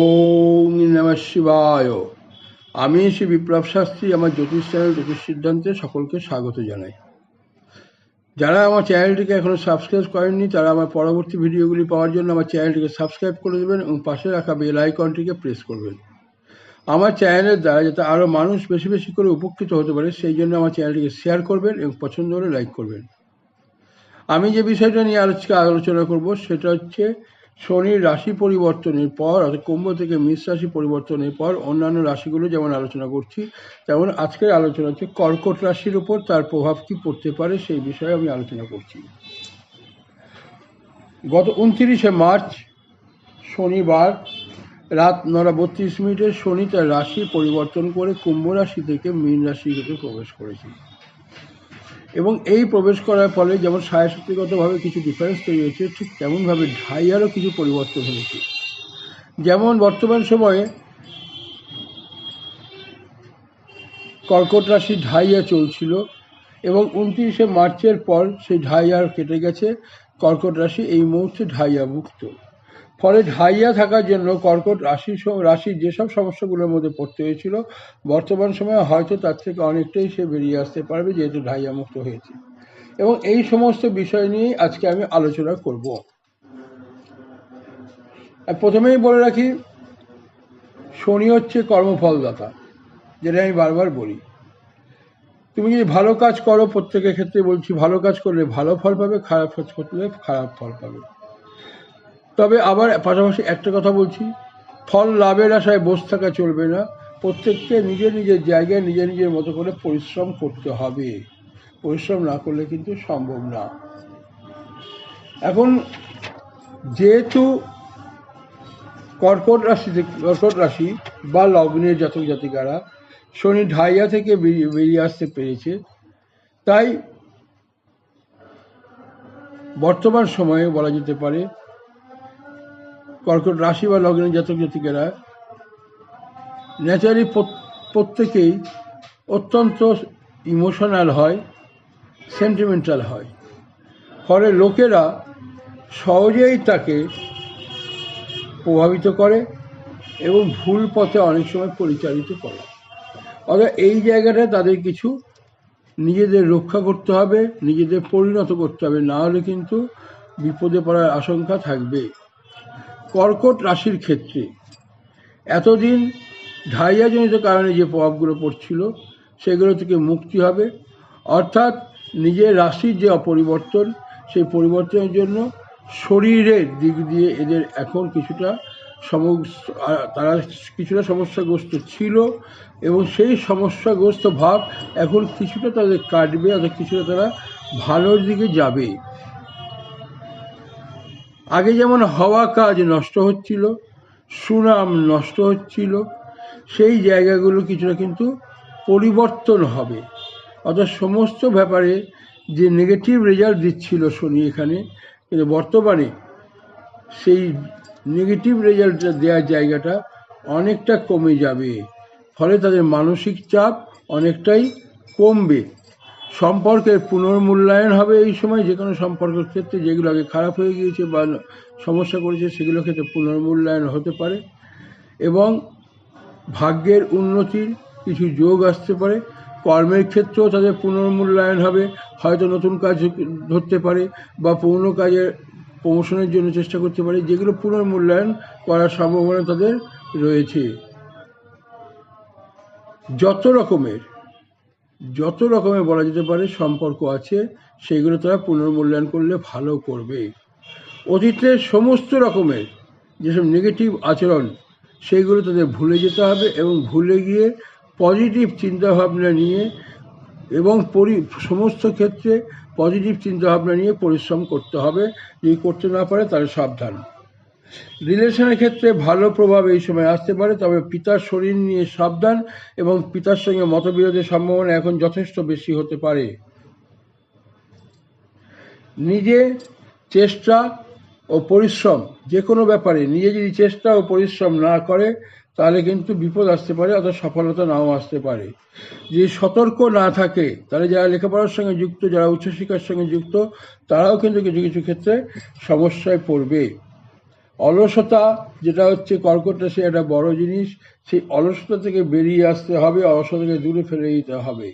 ওম নম শিবায়। আমি শ্রী বিপ্লব শাস্ত্রী, আমার জ্যোতিষ চ্যানেল জ্যোতিষ সিদ্ধান্তে সকলকে স্বাগত জানাই। যারা আমার চ্যানেলটিকে এখনও সাবস্ক্রাইব করেননি, তারা আমার পরবর্তী ভিডিওগুলি পাওয়ার জন্য আমার চ্যানেলটিকে সাবস্ক্রাইব করে দেবেন এবং পাশে রাখা বেল আইকনটিকে প্রেস করবেন। আমার চ্যানেলের দ্বারা যাতে আরও মানুষ বেশি বেশি করে উপকৃত হতে পারে, সেই জন্য আমার চ্যানেলটিকে শেয়ার করবেন এবং পছন্দ হলে লাইক করবেন। আমি যে বিষয়টা নিয়ে আজকে আলোচনা করব, সেটা হচ্ছে শনির রাশি পরিবর্তনের পর, অর্থাৎ কুম্ভ থেকে মিষ রাশি পরিবর্তনের পর, অন্যান্য রাশিগুলো যেমন আলোচনা করছি, তেমন আজকের আলোচনা হচ্ছে কর্কট রাশির উপর, তার প্রভাব কি পড়তে পারে সেই বিষয়ে আমি আলোচনা করছি। গত উনত্রিশে মার্চ, শনিবার, রাত নটা বত্রিশ মিনিটে শনি তার রাশি পরিবর্তন করে কুম্ভ রাশি থেকে মীন রাশিতে প্রবেশ করেছে। এবং এই প্রবেশ করার ফলে যেমন সায়শক্তিগতভাবে কিছু ডিফারেন্স তৈরি হয়েছে, ঠিক তেমনভাবে ঢাইয়ারও কিছু পরিবর্তন হয়েছে। যেমন বর্তমান সময়ে কর্কট রাশি ঢাইয়া চলছিল এবং উনত্রিশে মার্চের পর সেই ঢাইয়ার কেটে গেছে, কর্কট রাশি এই মুহূর্তে ঢাইয়া মুক্ত। ফলে ঢাইয়া থাকার জন্য কর্কট রাশি রাশির যেসব সমস্যাগুলোর মধ্যে পড়তে হয়েছিল, বর্তমান সময়ে হয়তো তার থেকে অনেকটাই সে বেরিয়ে আসতে পারবে যেহেতু ঢাইয়া মুক্ত হয়েছে। এবং এই সমস্ত বিষয় নিয়েই আজকে আমি আলোচনা করব। প্রথমেই বলে রাখি, শনি হচ্ছে কর্মফলদাতা, যেটা আমি বারবার বলি। তুমি যদি ভালো কাজ করো, প্রত্যেকের ক্ষেত্রে বলছি ভালো কাজ করলে ভালো ফল পাবে, খারাপ কাজ করলে খারাপ ফল পাবে। তবে আবার পাশাপাশি একটা কথা বলছি, ফল লাভের আশায় বসে থাকা চলবে না। প্রত্যেককে নিজের নিজের জায়গায় নিজের নিজের মতো করে পরিশ্রম করতে হবে। পরিশ্রম না করলে কিন্তু সম্ভব না। এখন যেহেতু কর্কট রাশি কর্কট রাশি বা লগ্নের জাতক জাতিকারা শনি ঢাইয়া থেকে বেরিয়ে আসতে পেরেছে, তাই বর্তমান সময়ে বলা যেতে পারে কর্কট রাশি বা লগ্নের জাতক জাতিকেরা ন্যাচারালি প্রত্যেকেই অত্যন্ত ইমোশনাল হয় সেন্টিমেন্টাল হয়। ফলে লোকেরা সহজেই তাকে প্রভাবিত করে এবং ভুল পথে অনেক সময় পরিচালিত করে। অর্থাৎ এই জায়গাটা তাদের কিছু নিজেদের রক্ষা করতে হবে, নিজেদের পরিণত করতে হবে। না হলে কিন্তু বিপদে পড়ার আশঙ্কা থাকবে। কর্কট রাশির ক্ষেত্রে এতদিন ঢাইয়াজনিত কারণে যে প্রভাবগুলো পড়ছিল, সেগুলো থেকে মুক্তি হবে। অর্থাৎ নিজের রাশির যে অপরিবর্তন, সেই পরিবর্তনের জন্য শরীরের দিক দিয়ে এদের এখন কিছুটা সম তারা কিছুটা সমস্যাগ্রস্ত ছিল এবং সেই সমস্যাগ্রস্ত ভাব এখন কিছুটা তাদের কাটবে, অর্থাৎ কিছুটা তারা ভালোর দিকে যাবে। আগে যেমন হওয়া কাজ নষ্ট হচ্ছিল, সুনাম নষ্ট হচ্ছিল, সেই জায়গাগুলো কিছুটা কিন্তু পরিবর্তন হবে। অর্থাৎ সমস্ত ব্যাপারে যে নেগেটিভ রেজাল্ট দিচ্ছিল শনি এখানে, কিন্তু বর্তমানে সেই নেগেটিভ রেজাল্টটা দেওয়ার জায়গাটা অনেকটা কমে যাবে। ফলে তাদের মানসিক চাপ অনেকটাই কমবে। সম্পর্কের পুনর্মূল্যায়ন হবে এই সময়, যে কোনো সম্পর্কের ক্ষেত্রে যেগুলো আগে খারাপ হয়ে গিয়েছে বা সমস্যা করেছে, সেগুলোর ক্ষেত্রে পুনর্মূল্যায়ন হতে পারে। এবং ভাগ্যের উন্নতির কিছু যোগ আসতে পারে। কর্মের ক্ষেত্রেও তাদের পুনর্মূল্যায়ন হবে। হয়তো নতুন কাজ ধরতে পারে বা পুরনো কাজের প্রমোশনের জন্য চেষ্টা করতে পারে। যেগুলো পুনর্মূল্যায়ন করার সম্ভাবনা তাদের রয়েছে। যত রকমের যত রকমের বলা যেতে পারে সম্পর্ক আছে সেইগুলো তারা পুনর্মূল্যায়ন করলে ভালো করবে। অতীতের সমস্ত রকমের যেসব নেগেটিভ আচরণ সেইগুলো তাদের ভুলে যেতে হবে এবং ভুলে গিয়ে পজিটিভ চিন্তাভাবনা নিয়ে এবং পরি, সমস্ত ক্ষেত্রে পজিটিভ চিন্তাভাবনা নিয়ে পরিশ্রম করতে হবে। যদি করতে না পারে তাহলে সাবধান। রিলেশনের ক্ষেত্রে ভালো প্রভাব এই সময় আসতে পারে, তবে পিতার শরীর নিয়ে সাবধান এবং পিতার সঙ্গে মতবিরোধের সম্ভাবনা এখন যথেষ্ট বেশি হতে পারে। নিজে চেষ্টা ও পরিশ্রম যে কোনো ব্যাপারে নিজে যদি চেষ্টা ও পরিশ্রম না করে, তাহলে কিন্তু বিপদ আসতে পারে অথবা সফলতা নাও আসতে পারে। যে সতর্ক না থাকে, তাহলে যারা লেখাপড়ার সঙ্গে যুক্ত, যারা উচ্চশিক্ষার সঙ্গে যুক্ত, তারাও কিন্তু কিছু কিছু ক্ষেত্রে সমস্যায় পড়বে। অলসতা, যেটা হচ্ছে কর্কট রাশি একটা বড় জিনিস। সেই অলসতা থেকে বেরিয়ে আসতে হবে, অলসতা থেকে দূরে ফেলে দিতে হবে।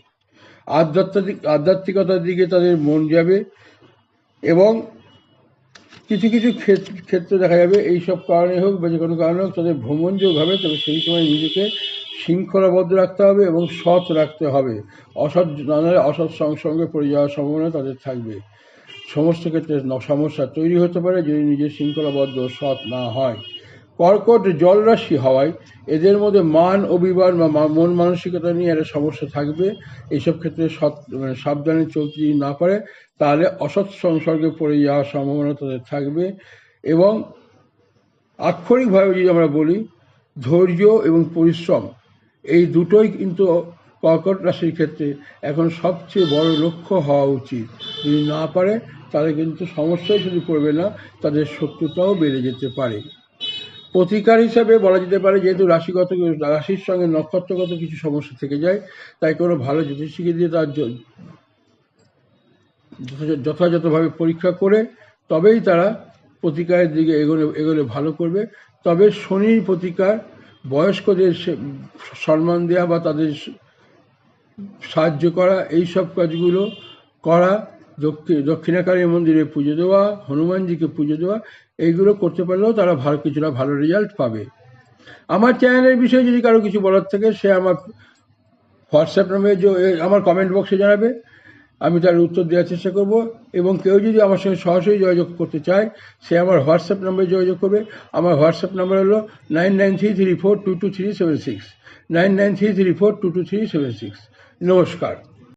আধ্যাত্মিক, আধ্যাত্মিকতার দিকে তাদের মন যাবে এবং কিছু কিছু ক্ষেত- ক্ষেত্রে দেখা যাবে। এই সব কারণে হোক বা যে কোনো কারণে হোক, তাদের ভ্রমণ যোগ হবে। তবে সেই সময় নিজেকে শৃঙ্খলাবদ্ধ রাখতে হবে এবং সৎ রাখতে হবে। অসৎ নানা অসৎ সং- সঙ্গে পড়ে যাওয়ার সম্ভাবনা তাদের থাকবে। সমস্ত ক্ষেত্রে সমস্যা তৈরি হতে পারে যদি নিজের শৃঙ্খলাবদ্ধ সৎ না হয়। কর্কট জলরাশি হওয়ায় এদের মধ্যে মান, অভিমান বা মন মানসিকতা নিয়ে একটা সমস্যা থাকবে। এইসব ক্ষেত্রে সৎ মানে সাবধানে চলতে যদি না পারে, তাহলে অসৎ সংসর্গে পড়ে যাওয়ার সম্ভাবনা তাদের থাকবে এবং আক্ষরিকভাবে যদি আমরা বলি, ধৈর্য এবং পরিশ্রম, এই দুটোই কিন্তু কর্কট রাশির ক্ষেত্রে এখন সবচেয়ে বড় লক্ষ্য হওয়া উচিত। যদি না পারে তাহলে কিন্তু সমস্যায় শুধু পড়বে না, তাদের শত্রুতাও বেড়ে যেতে পারে। প্রতিকার হিসাবে বলা যেতে পারে, যেহেতু রাশিগত রাশির সঙ্গে নক্ষত্রগত কিছু সমস্যা থেকে যায়, তাই কোনো ভালো জ্যোতিষীকে দিয়ে তার যথাযথভাবে পরীক্ষা করে তবেই তারা প্রতিকারের দিকে এগোলে এগোলে ভালো করবে। তবে শনির প্রতিকার বয়স্কদের সম্মান দেওয়া বা তাদের সাহায্য করা, এই সব কাজগুলো করা দক্ষিণাকালী মন্দিরে পুজো দেওয়া, হনুমানজিকে পুজো দেওয়া, এইগুলো করতে পারলেও তারা ভালো, কিছুটা ভালো রেজাল্ট পাবে। আমার চ্যানেলের বিষয়ে যদি কারও কিছু বলার থাকে, সে আমার হোয়াটসঅ্যাপ নামে আমার কমেন্ট বক্সে জানাবে। আমি তার উত্তর দেওয়ার চেষ্টা করব। এবং কেউ যদি আমার সঙ্গে সরাসরি যোগাযোগ করতে চায়, সে আমার হোয়াটসঅ্যাপ নাম্বারে যোগাযোগ করবে। আমার হোয়াটসঅ্যাপ নাম্বার হলো nine nine three three four two two three seven six nine nine three three four two two three seven six নমস্কার।